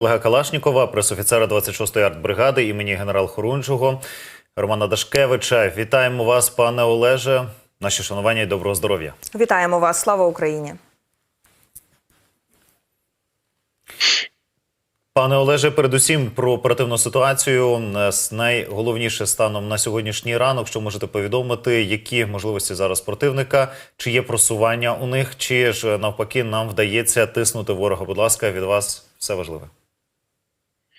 Олега Калашнікова, пресофіцера 26-ї артбригади імені генерал Хорунжого, Романа Дашкевича. Вітаємо вас, пане Олеже. Наші шанування і доброго здоров'я. Вітаємо вас, слава Україні. Пане Олеже, передусім про оперативну ситуацію. Е, Найголовніше станом на сьогоднішній ранок, що можете повідомити, які можливості зараз противника, чи є просування у них, чи ж навпаки нам вдається тиснути ворога. Будь ласка, від вас все важливе.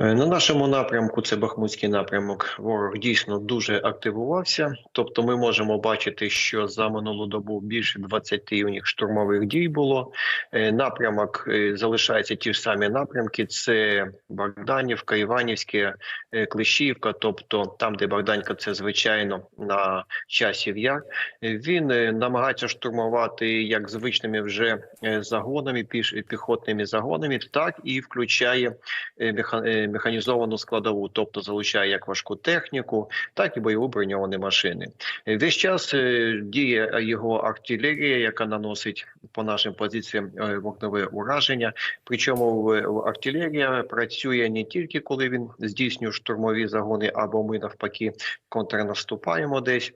На нашому напрямку, це Бахмутський напрямок, ворог дійсно дуже активувався. Тобто, ми можемо бачити, що за минулу добу більше 20 у них штурмових дій було. Е, Напрямок е, залишається ті ж самі напрямки: це Богданівка, Іванівське, е, Клещівка. Тобто, там, де Богданівка, це звичайно на часів яр. Е, Він е, намагається штурмувати як звичними вже е, загонами, піхотними загонами, так і включає е, меха- е, механізовану складову, тобто залучає як важку техніку, так і бойову броньовані машини. Весь час е, діє його артилерія, яка наносить по нашим позиціям е, вогневе ураження. Причому артилерія працює не тільки коли він здійснює штурмові загони, або ми навпаки контрнаступаємо десь.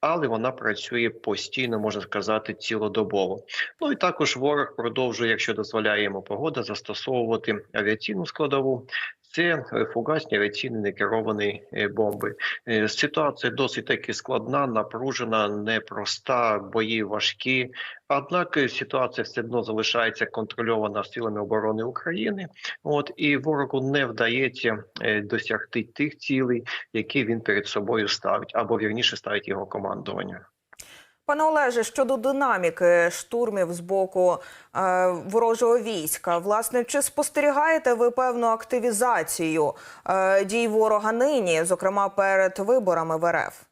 Але вона працює постійно, можна сказати, цілодобово. Ну і також ворог продовжує, якщо дозволяє йому погода, застосовувати авіаційну складову. Це фугасні авіаційні некеровані е, бомби. Е, Ситуація досить таки складна, напружена, непроста, бої важкі. Однак е, ситуація все одно залишається контрольована силами оборони України. От і ворогу не вдається досягти тих цілей, які він перед собою ставить, або вірніше ставить його командування. Пане Олеже, щодо динаміки штурмів з боку е, ворожого війська, власне, чи спостерігаєте ви певну активізацію е, дій ворога нині, зокрема перед виборами в РФ?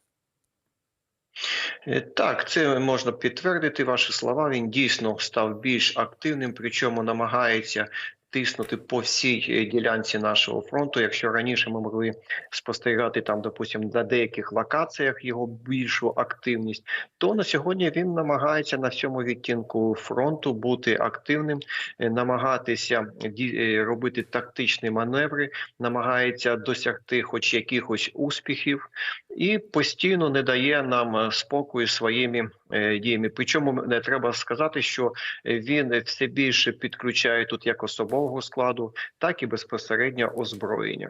Е, Так, це можна підтвердити ваші слова. Він дійсно став більш активним, причому намагається тиснути по всій е, ділянці нашого фронту. Якщо раніше ми могли спостерігати там, допустимо, на деяких локаціях його більшу активність, то на сьогодні він намагається на всьому відтінку фронту бути активним, е, намагатися е, робити тактичні маневри, намагається досягти хоч якихось успіхів і постійно не дає нам е, спокою своїми е, діями. Причому не треба сказати, що він все більше підключає тут як особового складу, так і безпосередньо озброєння.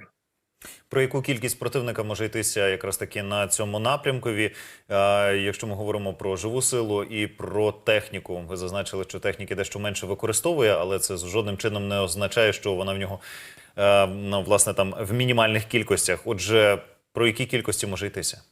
Про яку кількість противника може йтися якраз таки на цьому напрямкові? Е, якщо ми говоримо про живу силу і про техніку, ви зазначили, що техніки дещо менше використовує, але це жодним чином не означає, що вона в нього ну, власне там в мінімальних кількостях. Отже, про які кількості може йтися?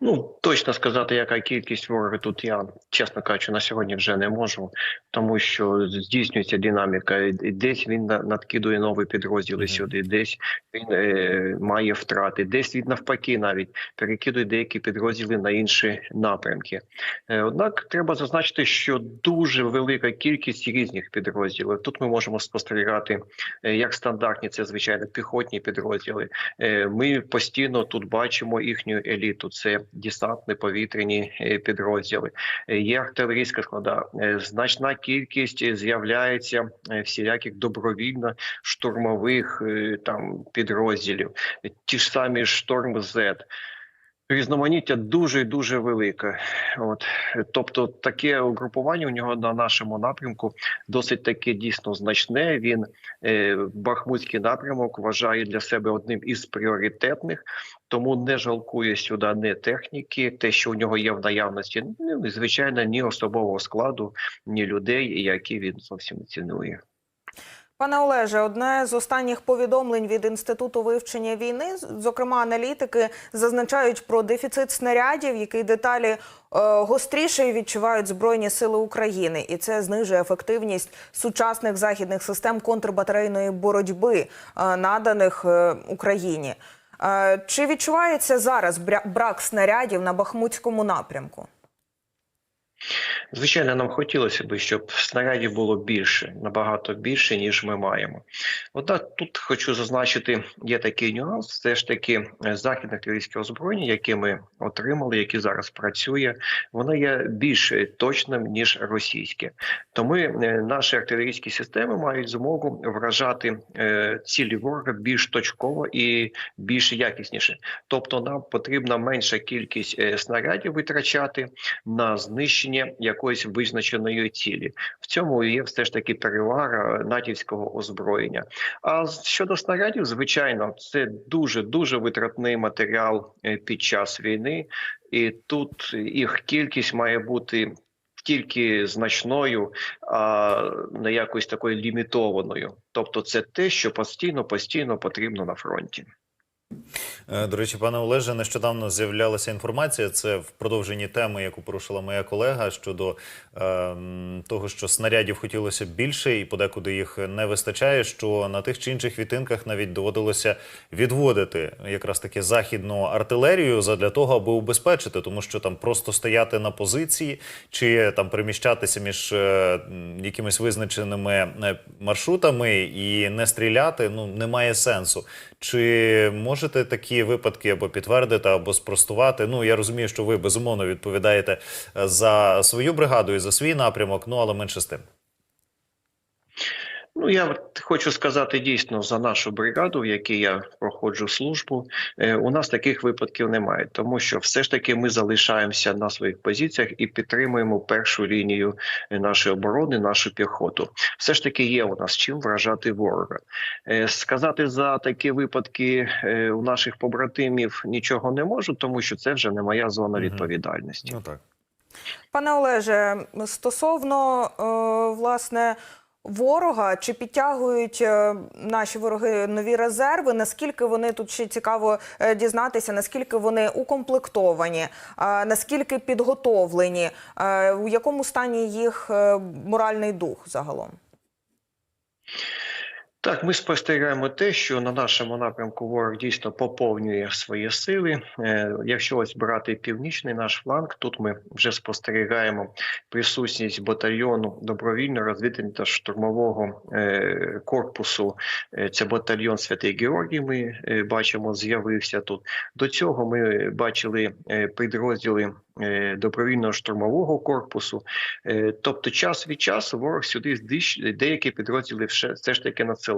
Ну точно сказати, яка кількість ворога тут я, чесно кажучи, на сьогодні вже не можу, тому що здійснюється динаміка. І Десь він надкидує нові підрозділи Мгм. сюди, десь він е, має втрати, десь він навпаки навіть перекидує деякі підрозділи на інші напрямки. Е, однак треба зазначити, що дуже велика кількість різних підрозділів. Тут ми можемо спостерігати е, як стандартні, це звичайно піхотні підрозділи. Е, Ми постійно тут бачимо їхню еліту. Це десантні повітряні е, підрозділи. Е, Є артилерійська склада. Е, Значна кількість з'являється всіляких добровільно штурмових там підрозділів. Ті ж самі шторм Z. Різноманіття дуже дуже велике. От тобто, таке угрупування у нього на нашому напрямку досить таки дійсно значне. Він е, Бахмутський напрямок вважає для себе одним із пріоритетних, тому не жалкує сюди ні техніки, те, що у нього є в наявності, ну звичайно, ні особового складу, ні людей, які він зовсім цінує. Пане Олеже, одне з останніх повідомлень від інституту вивчення війни, зокрема аналітики, зазначають про дефіцит снарядів, який деталі е, гостріше відчувають збройні сили України, і це знижує ефективність сучасних західних систем контрбатарейної боротьби, е, наданих е, Україні. Е, чи відчувається зараз брак снарядів на Бахмутському напрямку? Звичайно, нам хотілося б, щоб снарядів було більше, набагато більше, ніж ми маємо. Однак тут хочу зазначити, є такий нюанс: все ж таки е, західне артилерійське озброєння, яке ми отримали, яке зараз працює, воно є більш точним ніж російське. Тому е, наші артилерійські системи мають змогу вражати е, цілі ворога більш точково і більш якісніше. Тобто, нам потрібна менша кількість снарядів витрачати на знищення якоїсь визначеної цілі. В цьому є все ж таки перевага натівського озброєння. А щодо снарядів, звичайно, це дуже дуже витратний матеріал е, під час війни, і тут їх кількість має бути. Тільки значною, а не якось такою лімітованою. Тобто, це те, що постійно постійно потрібно на фронті. Е, До речі, пане Олеже, нещодавно з'являлася інформація. Це в продовженні теми, яку порушила моя колега щодо е, того, що снарядів хотілося більше, і подекуди їх не вистачає. Що на тих чи інших відтинках навіть доводилося відводити якраз таки західну артилерію задля того, аби убезпечити, тому що там просто стояти на позиції чи там переміщатися між е, якимись визначеними е, маршрутами і не стріляти, ну немає сенсу. Чи можете такі випадки або підтвердити, або спростувати? Ну я розумію, що ви безумовно відповідаєте е, за свою бригаду і за свій напрямок, ну але менше з тим. Ну, я хочу сказати дійсно за нашу бригаду, в якій я проходжу службу. Е, у нас таких випадків немає, тому що все ж таки ми залишаємося на своїх позиціях і підтримуємо першу лінію е, нашої оборони, нашу піхоту. Все ж таки є у нас чим вражати ворога. Е, сказати за такі випадки у наших побратимів нічого не можу, тому що це вже не моя зона відповідальності. Ну так. Пане Олеже, стосовно власне ворога, чи підтягують е, наші вороги нові резерви? Наскільки вони тут ще цікаво е, дізнатися, наскільки вони укомплектовані, е, наскільки підготовлені, у якому стані їх моральний дух загалом? Так, ми спостерігаємо те, що на нашому напрямку ворог дійсно поповнює свої сили. Е, Якщо ось брати північний наш фланг, тут ми вже спостерігаємо присутність батальйону добровільно розвідувального та штурмового е, корпусу. Е, Це батальйон Святий Георгій. Ми бачимо, з'явився тут. До цього ми бачили підрозділи добровільного штурмового корпусу. Тобто, час від часу ворог сюди деякі підрозділи все, все ж таки надсилає.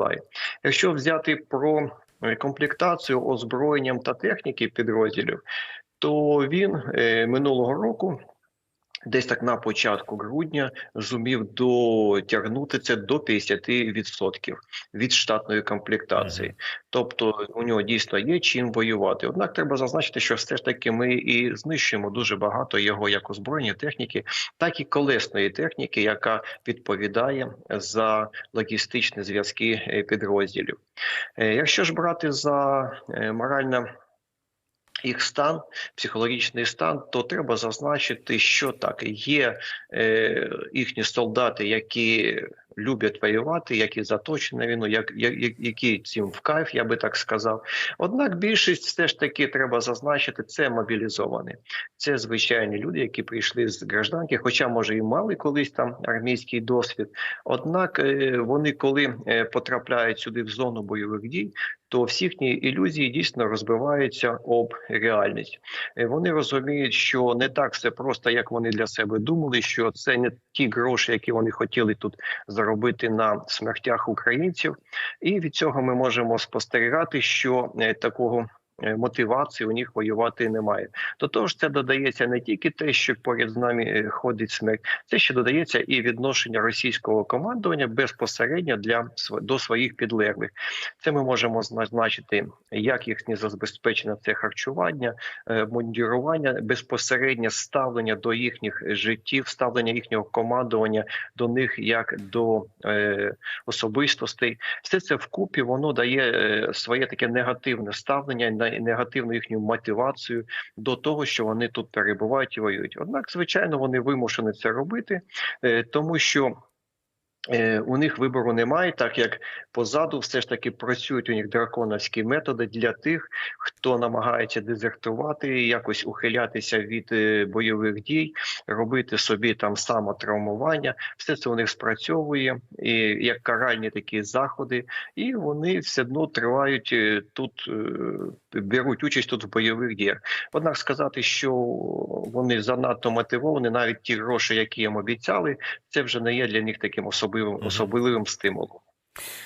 Якщо взяти про е, комплектацію озброєнням та техніки підрозділів, то він е, минулого року. Десь так на початку грудня зумів дотягнути це до 50% від штатної комплектації. Тобто у нього дійсно є чим воювати. Однак треба зазначити, що все ж таки ми і знищуємо дуже багато його як озброєння техніки, так і колесної техніки, яка відповідає за логістичні зв'язки е, підрозділів. Е, Якщо ж брати за е, морально їх стан, психологічний стан, то треба зазначити, що так є е, їхні солдати, які люблять воювати, які заточені на війну, як, як, які цим в кайф, я би так сказав. Однак більшість все ж таки треба зазначити, це мобілізовані. Це звичайні люди, які прийшли з гражданки, хоча може і мали колись там армійський досвід. Однак е, вони, коли е, потрапляють сюди в зону бойових дій, то всі їхні ілюзії дійсно розбиваються об реальність. Е, Вони розуміють, що не так все просто, як вони для себе думали, що це не ті гроші, які вони хотіли тут заробити на смертях українців. І від цього ми можемо спостерігати, що е, такого. Е, Мотивації у них воювати немає. До того ж, це додається не тільки те, що поряд з нами е, ходить смерть, це ще додається і відношення російського командування безпосередньо для до своїх підлеглих. Це ми можемо зазначити, як їхнє забезпечення це харчування, е, мундірування, безпосереднє ставлення до їхніх життів, ставлення їхнього командування до них як до е, особистостей. Все це вкупі воно дає своє таке негативне ставлення, на- негативну їхню мотивацію до того, що вони тут перебувають і воюють. Однак, звичайно, вони вимушені це робити, е, тому що. Е, У них вибору немає, так як позаду все ж таки працюють у них драконовські методи для тих, хто намагається дезертувати, якось ухилятися від е, бойових дій, робити собі там самотравмування. Все це у них спрацьовує і як каральні такі заходи, і вони все одно тривають е, тут, беруть участь тут в бойових діях. Однак сказати, що вони занадто мотивовані, навіть ті гроші, які їм обіцяли, це вже не є для них таким особливим, особливим стимулом.